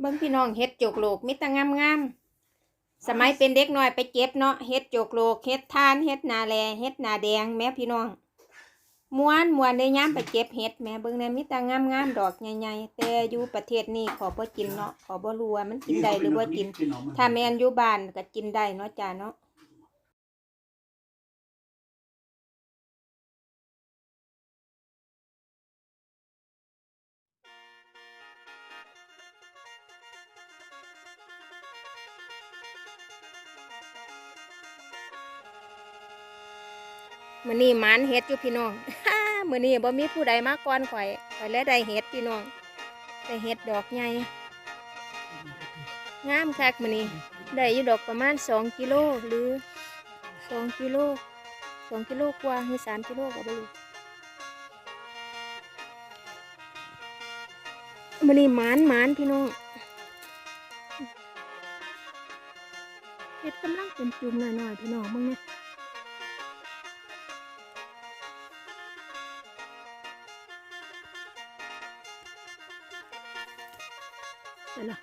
เบิ่งพี่น้องเฮ็ดจกโลกมิตรงามงามๆสมัยเป็นเด็กน้อยไปเก็บเนาะเฮ็ดจกโลกเฮ็ดทานเฮ็ดนาแลเฮ็ดนาแดงแม่พี่น้องม้วนม้วนในยามไปเก็บเฮ็ดแม่เบิ่งในมิตรงามงามๆดอกใหญ่ๆแต่อยู่ประเทศนี้ขอบ่กินเนาะขอบ่รู้ว่ามันกินได้หรือบ่กิน ถ้าแม่นอยู่บ้านก็กินได้เนาะจ้าเนาะ มือนี้หมานเฮ็ดอยู่พี่น้องมือนี้บ่มีผู้ใดมาก่อนข่อยข่อยเลยได้เฮ็ดพี่น้องได้เฮ็ดดอกใหญ่งามคักมือนี้ได้อยู่ดอกประมาณสองกิโลหรือสองกิโลสองกิโลกว่าหรือสามกิโลก็ไม่รู้มันนี่หมานหมานพี่น้องเห็ดกำลังเป็นจุ่มหน่อยๆพี่น้องมึงเนี่ย เดี๋ยวล่ะ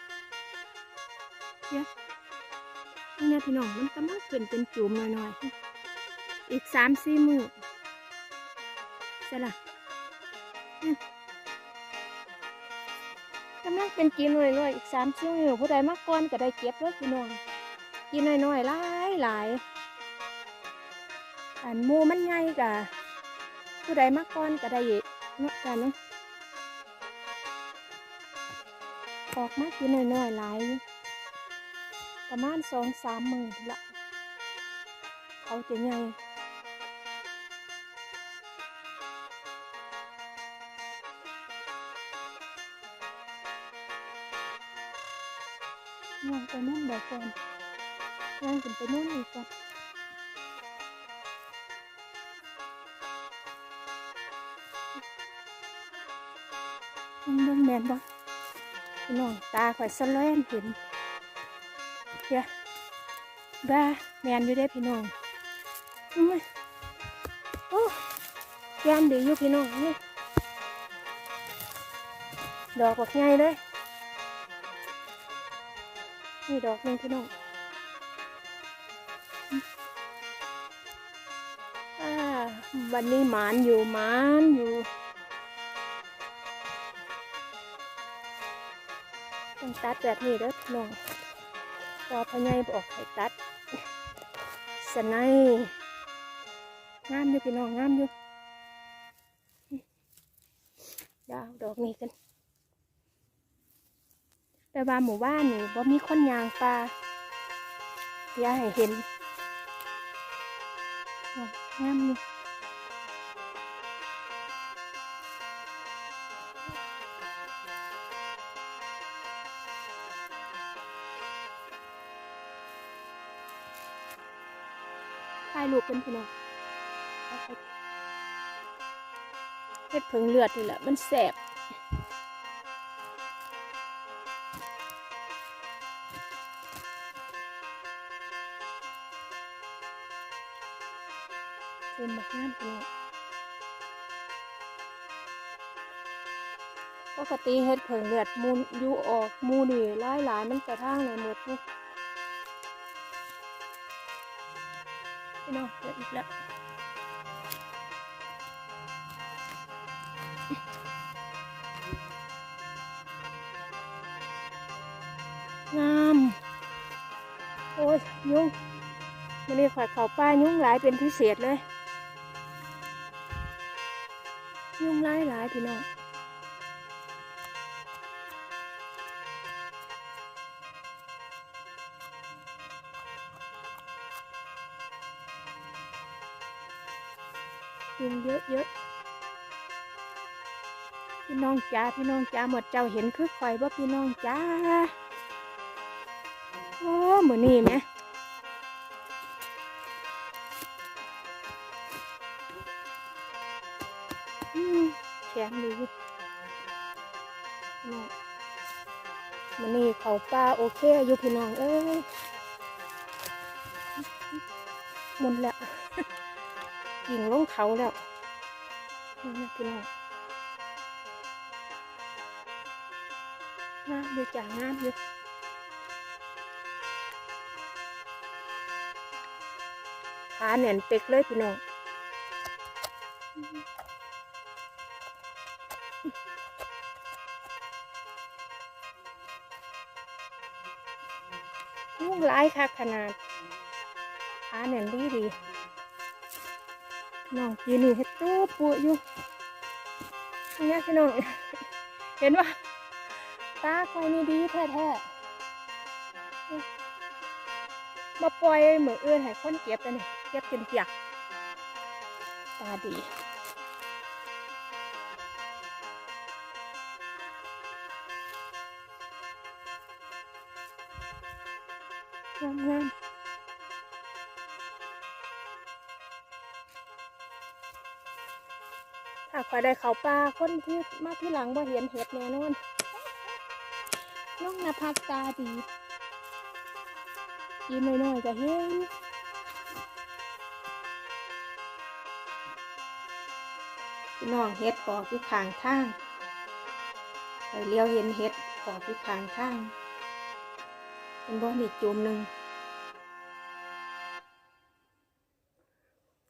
เนี่ยพี่น้องมันกำลังขึ้นเป็นจุ่มหน่อยๆ อีกสามสี่มือใช่ละอืมกำลังเป็นกินหน่อยๆ อีกสามสี่มือผู้ใดมาก่อนก็ได้เก็บแล้วพี่น้อง กินหน่อยๆหลายหลายอันมูมันใหญ่กะผู้ใดมาก่อนก็ได้เนาะกันเนาะ ออกมากินหน่อยๆหลายอยู่ประมาณสองสามหมื่นละเขาจะไงย่างไปนู่นเดี๋ยวก่อนย่างขึ้นไปนู่นอีกก่อนเบิ่งแมนบ่ พี่น้องตาข่อยสแลนเห็นเดี๋ยวบ้าแมนอยู่ได้พี่น้องอื้อโอ้ยามดีอยู่พี่น้องนี่ดอกบักใหญ่เลยนี่ดอกนึงพี่น้องอ่าวันนี้หมานอยู่หมานอยู่ ต้องตัดแบบนี้เด้อพี่น้องพอพอใหญายบอกให้ตัดสนายงามอยู่พี่น้องงามอยู่ดาวดอกนี้กันแต่ว่าหมู่บ้านนี่บ่มีคนยางปลาอย่าให้เห็นงามอยู่ายรูปเป็นพี่น้องเอาไปเฮ็ดผึ่งเลือดนี่แหละมันแสบเป็นแบบนั้นพี่น้องปกติเฮ็ดเผิงเลือดมูนยูออกมูนี่หลายหลายมันกระทั่งเลยหมดนี่ พี่น้องเกิดอีกแล้วงามโอ้ยยุ่งมันนี่ข่อยเขาป้ายุ่งหลายเป็นพิเศษเลย ยุ่งหลายหลายพี่น้อง ยุงเยอะเยอะพี่น้องจ้าพี่น้องจ้าหมดเจ้าเห็นคือข่อยบ่พี่น้องจ้าโอ้เหมือนนี่ไหมแข็งดีอยู่นี่มันนี่เขาป้าโอเคอยู่พี่น้องเอ้ยหมุนแล้ว ยิงลงเขาแล้วนี่นะพี่น้องงามอยู่จ้างามอยู่ขาแน่นเป็กเลยพี่น้องลูกร้ายค่ะขนาดขาแน่นดีดี น้องกีนี่เฮ็ดตัวปูอยู่เนี่ยพี่น้อง เห็นว่าตาคอยนี่ดีแท้ๆมาปล่อยเหมือนเอื้อนให้คนเก็บแต่นี่เก็บจนเปียกตาดีงามง ถ้าใครได้เขาปลาคนที่มาที่หลังบ่เห็นเห็ดแน่นอนน้องนภัสตาดียิ้มน้อยๆก็เห็นพี่น้องเห็ดปอกอยู่ข้างทางไปเลี้ยวเห็นเห็ดปอกอยู่ข้างทางเป็นบ่อนี่จุ่มหนึ่ง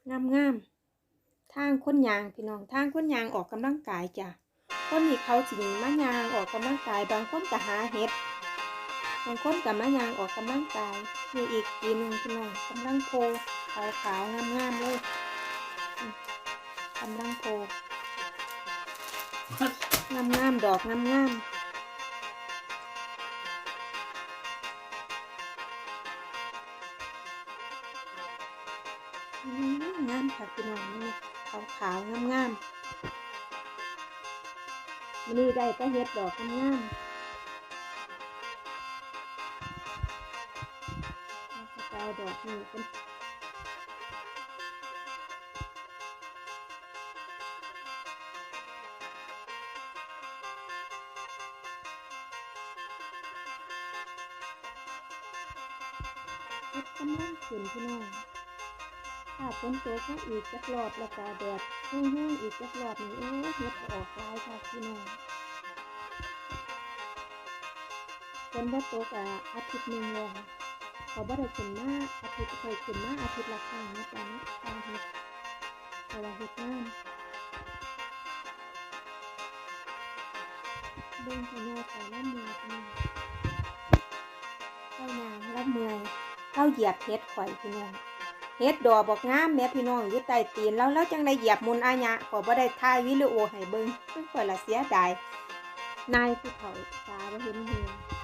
งามงามๆ ทางคนยางพี่น้องทางคนยางออกกำลังกายจ้ะคนนี้เขาสิมายางออกกำลังกาย บางคนก็หาเห็ดบางคนก็มายางออกกำลังกายมีอีกทีหนึ่งพี่น้องกำลังโพขาวขาวๆงามงามๆเลยอืมกำลังโพงามงามๆดอกงามงามๆงามค่ะพี่น้องนี่ ขาวขาวงามๆมันนี่ได้ก็เฮ็ดดอกงามๆเอาดอกนี่เป็นกำลังขึ้นพี่น้อง ถ้าฝนตกมาอีกจักรอบแล้วก็แดดแห้งๆอีกจักรอบนี่โอ้ยเฮ็ดออกลายค่ะพี่น้องฝนบ่ตกอะอาทิตย์หนึ่งแล้วเขาบ่ได้ขึ้นมาอาทิตย์เคยขึ้นมาอาทิตย์ละครั้งนะจ๊ะนะตามเฮ็ดเพราะว่าเฮ็ดงานเบิ่งเขาโยกเขาละเมือยพี่น้องเข้ายางละเมื่อยเข้าเหยียบเฮ็ดข่อยพี่น้อง เฮ็ดดอกบอกงามแม่พี่น้องอยู่ใต้ตีนแล้วแล้วจังได้เหยียบมุนอาญะขอบ่ได้ถ่ายวิดีโอให้เบิ่งซึ่งข่อยละเสียดายนายผู้เฒ่าตาบ่เห็นเหีย